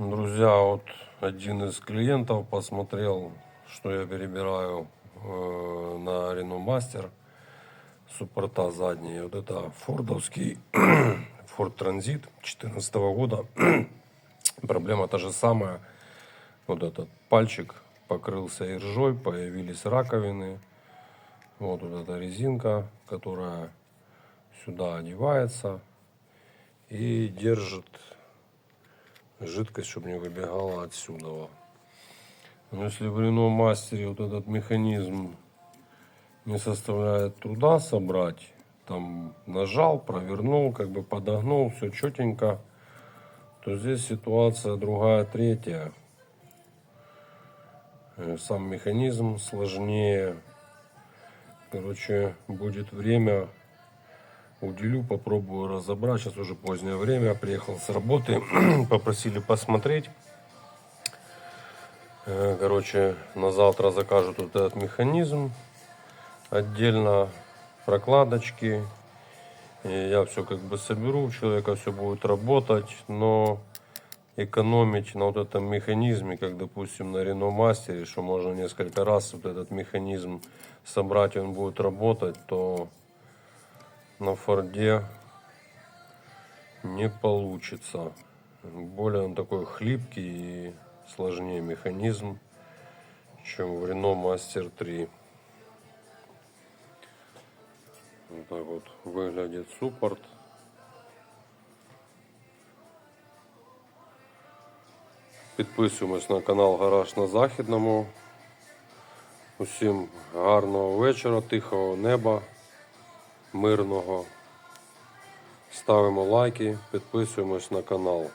Друзья, вот один из клиентов посмотрел, что я перебираю э, на Renault Master суппорта задние. Вот это фордовский Ford Transit 2014 года. Проблема та же самая. Вот этот пальчик покрылся иржой, появились раковины. Вот, вот эта резинка, которая сюда одевается и держит жидкость, чтобы не выбегала отсюда. Но если в Renault Мастере вот этот механизм не составляет труда собрать, там нажал, провернул, как бы подогнул, все четенько, то здесь ситуация другая, третья. Э, Сам механизм сложнее. Короче, будет время, уделю, попробую разобрать. Сейчас уже позднее время, приехал с работы, попросили посмотреть. Э, Короче, на завтра закажут вот этот механизм. Отдельно прокладочки. И я все как бы соберу, у человека все будет работать, но экономить на вот этом механизме, как допустим на Renault Мастере, что можно несколько раз вот этот механизм собрать, и он будет работать, то на Форде не получится. Более он такой хлипкий и сложнее механизм, чем в Renault Master 3. Вот так вот выглядит суппорт. Підписуємось на канал Гараж на Західному. Усім гарного вечора, тихого неба, мирного. Ставимо лайки, підписуємось на канал.